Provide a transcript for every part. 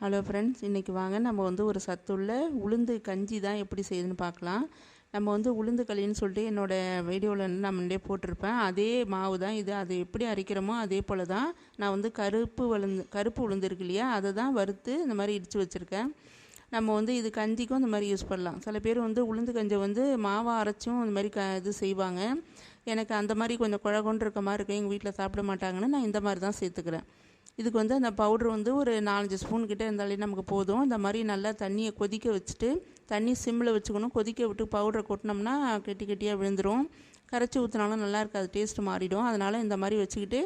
Hello friends இன்றைக்கி வாங்க. நம்ம வந்து ஒரு சத்துள்ள உளுந்து கஞ்சி தான் எப்படி செய்யுதுன்னு பார்க்கலாம். நம்ம வந்து உளுந்து களின்னு சொல்லிட்டு என்னோடய வீடியோவில் வந்து நான் முன்னே போட்டிருப்பேன். அதே மாவு தான் இது. அது எப்படி அரைக்கிறோமோ அதே போல் தான் நான் வந்து கருப்பு வளர்ந்து கருப்பு உளுந்து இருக்கு இல்லையா? அதை தான் வறுத்து இந்த மாதிரி இடித்து வச்சுருக்கேன். நம்ம வந்து இது கஞ்சிக்கும் இந்த மாதிரி யூஸ் பண்ணலாம். சில பேர் வந்து உளுந்து கஞ்சை வந்து மாவை அரைச்சும் இந்த மாதிரி க இது செய்வாங்க. எனக்கு அந்த மாதிரி கொஞ்சம் குழகொண்டு இருக்க மாதிரி இருக்கும். எங்கள் வீட்டில் சாப்பிட மாட்டாங்கன்னு நான் இந்த மாதிரி தான் சேர்த்துக்கிறேன். இதுக்கு வந்து அந்த பவுட்ரு வந்து ஒரு நாலஞ்சு ஸ்பூன் கிட்டே இருந்தாலே நமக்கு போதும். இந்த மாதிரி நல்லா தண்ணியை கொதிக்க வச்சுட்டு தண்ணி சிம்மில் வச்சுக்கணும். கொதிக்க விட்டு பவுடரை கொட்டினோம்னா கெட்டி கெட்டியாக விழுந்துடும் கரைச்சி ஊற்றினாலும் நல்லா இருக்காது டேஸ்ட் மாறிடும். அதனால் இந்த மாதிரி வச்சுக்கிட்டு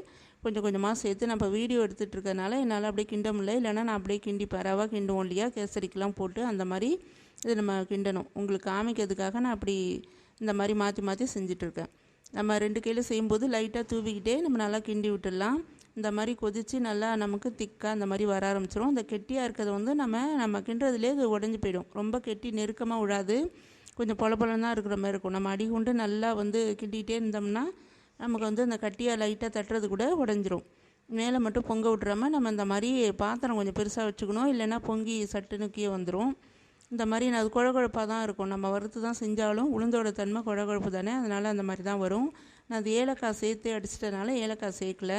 கொஞ்சம் கொஞ்சமாக சேர்த்து நம்ம வீடியோ எடுத்துகிட்டு இருக்கிறதுனால என்னால் அப்படியே கிண்ட முடியல. இல்லைன்னா நான் அப்படியே கிண்டி பரவாக கிண்டுவோம் இல்லையா? கேசரிக்கெலாம் போட்டு அந்த மாதிரி இது நம்ம கிண்டணும். உங்களுக்கு காமிக்கிறதுக்காக நான் அப்படி இந்த மாதிரி மாற்றி மாற்றி செஞ்சிட்ருக்கேன் நம்ம ரெண்டு கையில் செய்யும்போது லைட்டாக தூவிக்கிட்டே நம்ம நல்லா கிண்டி விட்டுடலாம். இந்த மாதிரி கொதித்து நல்லா நமக்கு திக்காக அந்த மாதிரி வர ஆரம்பிச்சிடும் இந்த கெட்டியாக இருக்கிறத வந்து நம்ம நம்ம கிண்டுறதுலேயே இது உடஞ்சி போயிடும். ரொம்ப கெட்டி நெருக்கமாக விடாது கொஞ்சம் பொல தான் இருக்கிற மாதிரி இருக்கும். நம்ம அடிகுண்டு நல்லா வந்து கிண்டிகிட்டே இருந்தோம்னா நமக்கு வந்து அந்த கட்டியாக லைட்டாக தட்டுறது கூட உடஞ்சிரும். மேலே மட்டும் பொங்க விட்றாம நம்ம இந்த மாதிரி பாத்திரம் கொஞ்சம் பெருசாக வச்சுக்கணும். இல்லைன்னா பொங்கி சட்டுன்னு கீழே வந்துடும் இந்த மாதிரி நான் அது குழகுழப்பாக தான் இருக்கும். நம்ம வறுத்து தான் செஞ்சாலும் உளுந்தோட தன்மை குழகுழப்பு தானே. அதனால் அந்த மாதிரி தான் வரும். நான் அது ஏலக்காய் சேர்த்து அடிச்சிட்டனால ஏலக்காய் சேர்க்கல.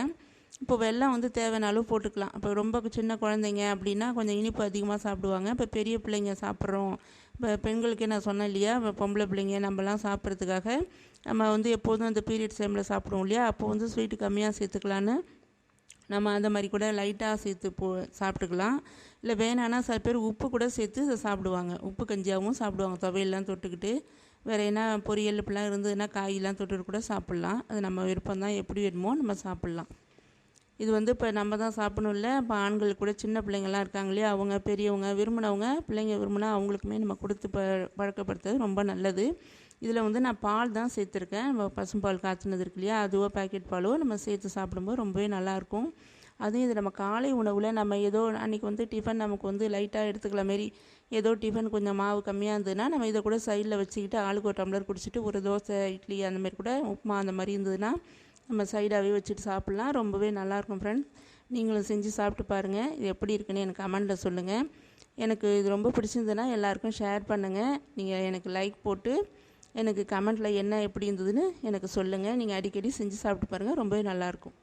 இப்போ வெள்ளம் வந்து தேவைனாலும் போட்டுக்கலாம். இப்போ ரொம்ப சின்ன குழந்தைங்க அப்படின்னா கொஞ்சம் இனிப்பு அதிகமாக சாப்பிடுவாங்க. இப்போ பெரிய பிள்ளைங்க சாப்பிட்றோம். இப்போ பெண்களுக்கே நான் சொன்னேன் இல்லையா? இப்போ பொம்பளை பிள்ளைங்க நம்மலாம் சாப்பிட்றதுக்காக நம்ம வந்து எப்போதும் அந்த பீரியட்ஸ் டைமில் சாப்பிடுவோம் இல்லையா? அப்போ வந்து ஸ்வீட்டு கம்மியாக சேர்த்துக்கலான்னு நம்ம அந்த மாதிரி கூட லைட்டாக சேர்த்து போ சாப்பிட்டுக்கலாம். இல்லை வேணான்னா சில பேர் உப்பு கூட சேர்த்து இதை சாப்பிடுவாங்க. உப்பு கஞ்சியாகவும் சாப்பிடுவாங்க. துவையெல்லாம் தொட்டுக்கிட்டு. வேறு என்ன பொரியல் இப்படிலாம் இருந்ததுன்னா காயெல்லாம் தொட்டுட்டு கூட சாப்பிட்லாம். அது நம்ம விருப்பம் தான் எப்படி வேணுமோ நம்ம சாப்பிட்லாம். இது வந்து இப்போ நம்ம தான் சாப்பிடணும் இல்லை இப்போ ஆண்கள் கூட சின்ன பிள்ளைங்கள்லாம் இருக்காங்க இல்லையா? அவங்க பெரியவங்க விரும்பினவங்க பிள்ளைங்க விரும்பினா அவங்களுக்குமே நம்ம கொடுத்து ப பழக்கப்படுத்துறது ரொம்ப நல்லது. இதில் வந்து நான் பால் தான் சேர்த்துருக்கேன். நம்ம பசும்பால் காய்ச்சினது இருக்கு இல்லையா? அதுவோ பேக்கெட் பாலோ நம்ம சேர்த்து சாப்பிடும்போது ரொம்பவே நல்லாயிருக்கும் அதுவும் இது நம்ம காலை உணவில் நம்ம ஏதோ அன்றைக்கி வந்து டிஃபன் நமக்கு வந்து லைட்டாக எடுத்துக்கல மாரி ஏதோ டிஃபன் கொஞ்சம் மாவு கம்மியாக இருந்ததுன்னா நம்ம இதை கூட சைடில் வச்சுக்கிட்டு ஆளுக்கு ஒரு டம்ளர் குடிச்சிட்டு ஒரு தோசை இட்லி அந்த மாதிரி கூட உப்புமா அந்த மாதிரி இருந்ததுன்னா நம்ம சைடாகவே வச்சுட்டு சாப்பிட்லாம். ரொம்பவே நல்லாயிருக்கும் ஃப்ரெண்ட்ஸ் நீங்களும் செஞ்சு சாப்பிட்டு பாருங்கள் இது எப்படி இருக்குன்னு எனக்கு கமெண்டில் சொல்லுங்கள் எனக்கு இது ரொம்ப பிடிச்சிருந்ததுன்னா எல்லாருக்கும் ஷேர் பண்ணுங்கள் நீங்கள் எனக்கு லைக் போட்டு எனக்கு கமெண்ட்டில் என்ன எப்படி இருந்ததுன்னு எனக்கு சொல்லுங்கள் நீங்கள் அடிக்கடி செஞ்சு சாப்பிட்டு பாருங்கள் ரொம்பவே நல்லாயிருக்கும்